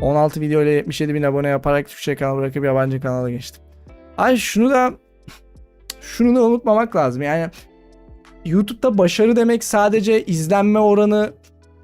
16 video ile 77 bin abone yaparak Türkçe kanal bırakıp yabancı kanala geçtim. Ay şunu da şunu da unutmamak lazım. Yani YouTube'da başarı demek sadece izlenme oranı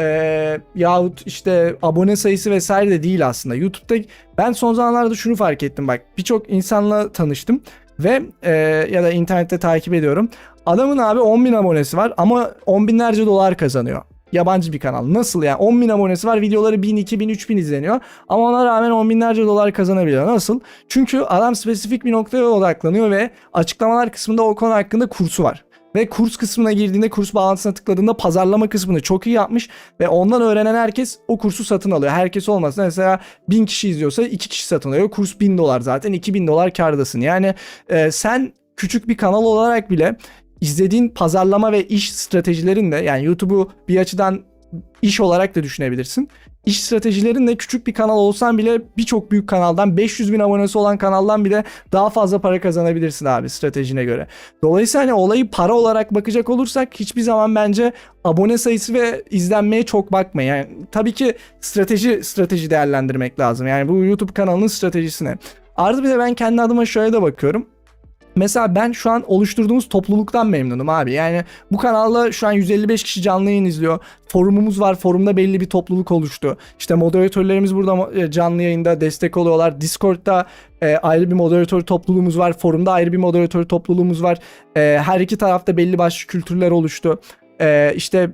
e, yahut işte abone sayısı vesaire de değil aslında. YouTube'da ben son zamanlarda şunu fark ettim bak birçok insanla tanıştım ve e, ya da internette takip ediyorum. Adamın abi 10 bin abonesi var ama 10 binlerce dolar kazanıyor. Yabancı bir kanal. Nasıl yani? 10 bin abonesi var. Videoları 1000, 2000, 3000 izleniyor. Ama ona rağmen 10 binlerce dolar kazanabiliyor. Nasıl? Çünkü adam spesifik bir noktaya odaklanıyor ve açıklamalar kısmında o konu hakkında kursu var. Ve kurs kısmına girdiğinde kurs bağlantısına tıkladığında pazarlama kısmını çok iyi yapmış ve ondan öğrenen herkes o kursu satın alıyor. Herkes olmasa mesela 1000 kişi izliyorsa 2 kişi satın alıyor. Kurs 1000 dolar zaten 2000 dolar kardasın. Yani e, sen küçük bir kanal olarak bile izlediğin pazarlama ve iş stratejilerin de yani YouTube'u bir açıdan iş olarak da düşünebilirsin. İş stratejilerinle küçük bir kanal olsan bile birçok büyük kanaldan 500 bin abonesi olan kanaldan bile daha fazla para kazanabilirsin abi stratejine göre. Dolayısıyla hani olayı para olarak bakacak olursak hiçbir zaman bence abone sayısı ve izlenmeye çok bakma. Yani tabii ki strateji strateji değerlendirmek lazım. Yani bu YouTube kanalının stratejisine. Artı bir de ben kendi adıma şöyle de bakıyorum. Mesela ben şu an oluşturduğumuz topluluktan memnunum abi. Yani bu kanalda şu an 155 kişi canlı yayın izliyor. Forumumuz var. Forumda belli bir topluluk oluştu. İşte moderatörlerimiz burada e, canlı yayında destek oluyorlar. Discord'da e, ayrı bir moderatör topluluğumuz var. Forumda ayrı bir moderatör topluluğumuz var. E, her iki tarafta belli başlı kültürler oluştu. E, işte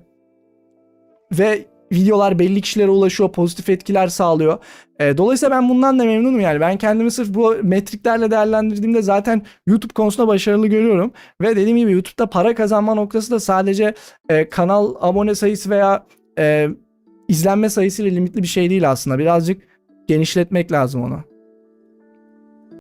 ve videolar belli kişilere ulaşıyor, pozitif etkiler sağlıyor. E, dolayısıyla ben bundan da memnunum yani. Ben kendimi sırf bu metriklerle değerlendirdiğimde zaten YouTube konusunda başarılı görüyorum. Ve dediğim gibi YouTube'da para kazanma noktası da sadece e, kanal abone sayısı veya e, izlenme sayısıyla limitli bir şey değil aslında. Birazcık genişletmek lazım onu.